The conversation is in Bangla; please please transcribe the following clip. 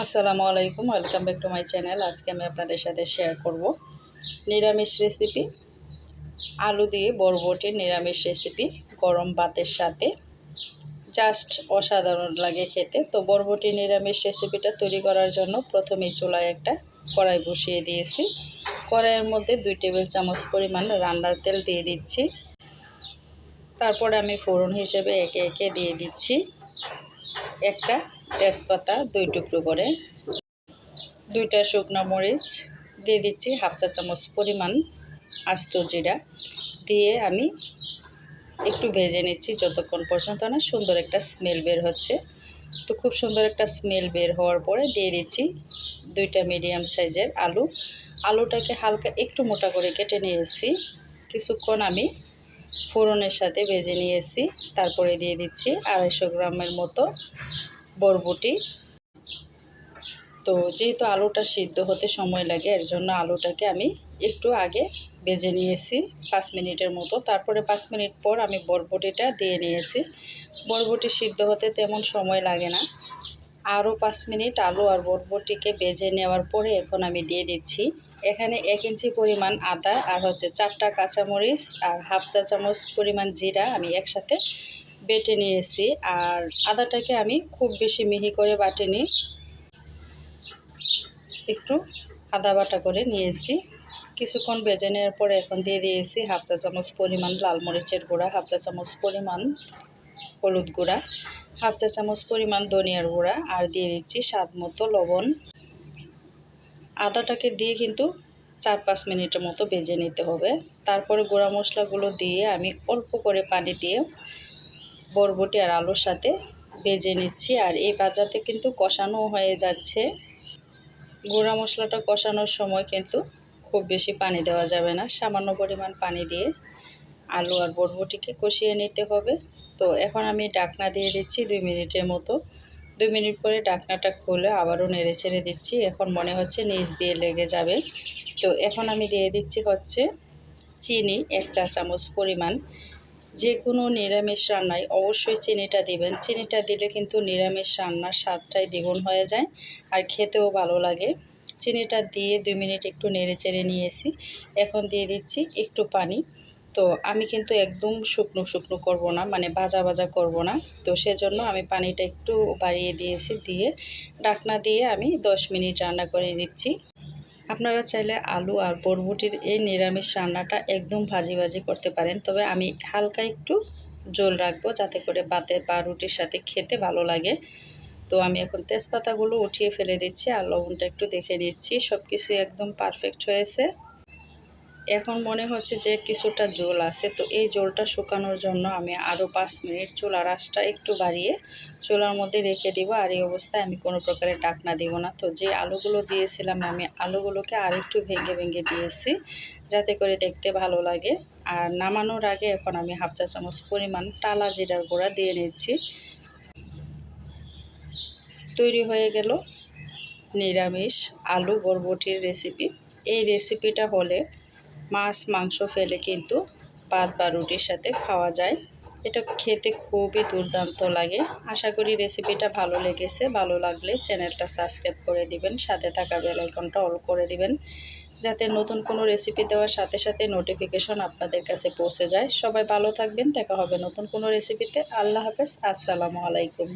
আসসালামু আলাইকুম, welcome back to my channel. আজকে আমি আপনাদের সাথে শেয়ার করব নিরামিষ রেসিপি আলু দিয়ে বরবটি নিরামিষ রেসিপি গরম ভাতের সাথে। জাস্ট অসাধারণ লাগে খেতে। তো বরবটি নিরামিষ রেসিপিটা তৈরি করার জন্য প্রথমেই চুলায় একটা কড়াই বসিয়ে দিয়েছি। কড়াইয়ের মধ্যে দুই টেবিল চামচ পরিমাণ রান্নার তেল দিয়ে দিচ্ছি। তারপরে আমি ফোড়ন হিসেবে একে একে দিয়ে দিচ্ছি। একটা তেজপাতা দুই টুকরো করে, দুইটা শুকনো মরিচ দিয়ে দিচ্ছি হাফ চা চামচ পরিমাণ আস্ত জিরা দিয়ে আমি একটু ভেজে নিচ্ছি যতক্ষণ পর্যন্ত না সুন্দর একটা স্মেল বের হচ্ছে। তো খুব সুন্দর একটা স্মেল বের হওয়ার পরে দিয়ে দিচ্ছি দুইটা মিডিয়াম সাইজের আলু। আলুটাকে হালকা একটু মোটা করে কেটে নিয়েছি। কিছুক্ষণ আমি ফোড়নের সাথে ভেজে নিয়েছি। তারপরে দিয়ে দিচ্ছি আড়াইশো গ্রামের মতো বরবটি। তো যেহেতু আলুটা সিদ্ধ হতে সময় লাগে, এর জন্য আলুটাকে আমি একটু আগে বেজে নিয়েছি, পাঁচ মিনিটের মতো। তারপরে পাঁচ মিনিট পর আমি বরবটিটা দিয়ে নিয়েছি। বরবটি সিদ্ধ হতে তেমন সময় লাগে না। আরও পাঁচ মিনিট আলু আর বরবটিকে বেজে নেওয়ার পরে এখন আমি দিয়ে দিচ্ছি। এখানে এক ইঞ্চি পরিমাণ আদা আর হচ্ছে চারটা কাঁচামরিচ আর হাফ চা চামচ পরিমাণ জিরা আমি একসাথে বেটে নিয়েছি আর আদাটাকে আমি খুব বেশি মিহি করে বাটিনি। একটু আদা বাটা করে নিয়েছি। কিছুক্ষণ বেজে নেওয়ার পরে এখন দিয়ে দিয়েছি হাফ চা চামচ পরিমাণ লাল মরিচের গুঁড়া, হাফ চা চামচ পরিমাণ হলুদ গুঁড়া, হাফ চা চামচ পরিমাণ ধনিয়ার গুঁড়া আর দিয়ে দিচ্ছি স্বাদ মতো লবণ। আদাটাকে দিয়ে কিন্তু চার পাঁচ মিনিটের মতো বেজে নিতে হবে। তারপরে গুঁড়া মশলাগুলো দিয়ে আমি অল্প করে পানি দিয়ে বরবটি আর আলুর সাথে ভেজে নিচ্ছি। আর এই বাজাতে কিন্তু কষানো হয়ে যাচ্ছে। গুঁড়া মশলাটা কষানোর সময় কিন্তু খুব বেশি পানি দেওয়া যাবে না। সামান্য পরিমাণ পানি দিয়ে আলু আর বরবটিকে কষিয়ে নিতে হবে। তো এখন আমি ডাকনা দিয়ে দিচ্ছি দুই মিনিটের মতো। দুই মিনিট পরে ডাকনাটা খুলে আবারও নেড়ে ছেড়ে দিচ্ছি। এখন মনে হচ্ছে নিচ দিয়ে লেগে যাবে। তো এখন আমি দিয়ে দিচ্ছি হচ্ছে চিনি, এক চা চামচ পরিমাণ। যে কোনো নিরামিষ রান্নায় অবশ্যই চিনিটা দিবেন। চিনিটা দিলে কিন্তু নিরামিষ রান্নার স্বাদটাই দ্বিগুণ হয়ে যায় আর খেতেও ভালো লাগে। চিনিটা দিয়ে দুই মিনিট একটু নেড়ে চেড়ে নিয়েছি। এখন দিয়ে দিচ্ছি একটু পানি। তো আমি কিন্তু একদম শুকনো শুকনো করব না মানে ভাজা ভাজা করব না। তো সেজন্য আমি পানিটা একটু বাড়িয়ে দিয়েছি দিয়ে ডাকনা দিয়ে আমি দশ মিনিট রান্না করে দিচ্ছি আপনারা চাইলে আলু আর বরবটির এই নিরামিষ রান্নাটা একদম ভাজি ভাজি করতে পারেন। তবে আমি হালকা একটু জল রাখব যাতে করে বাতে বা রুটির সাথে খেতে ভালো লাগে। তো আমি এখন তেজপাতাগুলো উঠিয়ে ফেলে দিচ্ছি আর লবণটা একটু দেখে নিচ্ছি। সব কিছু একদম পারফেক্ট হয়েছে। এখন মনে হচ্ছে যে কিছুটা জল আছে। তো এই জলটা শুকানোর জন্য আমি আরও পাঁচ মিনিট চুলার আঁচটা একটু বাড়িয়ে চুলার মধ্যে রেখে দিব। আর এই অবস্থায় আমি কোনো প্রকারের ডাকনা দিব না। তো যে আলুগুলো দিয়েছিলাম, আমি আলুগুলোকে আর একটু ভেঙে ভেঙে দিয়েছি যাতে করে দেখতে ভালো লাগে। আর নামানোর আগে এখন আমি হাফ চা চামচ পরিমাণ টালা জিরার গুঁড়া দিয়ে নিচ্ছি। তৈরি হয়ে গেল নিরামিষ আলু বরবটির রেসিপি এই রেসিপিটা হলে মাছ, মাংস ফেলে কিন্তু ভাত বা রুটির সাথে খাওয়া যায়। এটা খেতে খুবই দুর্দান্ত লাগে। আশা করি রেসিপিটা ভালো লেগেছে। ভালো লাগলে চ্যানেলটা সাবস্ক্রাইব করে দিবেন। সাথে থাকা বেলাইকনটা অল করে দিবেন। যাতে নতুন কোনো রেসিপি দেওয়ার সাথে সাথে নোটিফিকেশন আপনাদের কাছে পৌঁছে যায়। সবাই ভালো থাকবেন। দেখা হবে নতুন কোনো রেসিপিতে। আল্লাহ হাফেজ। আসসালামু আলাইকুম।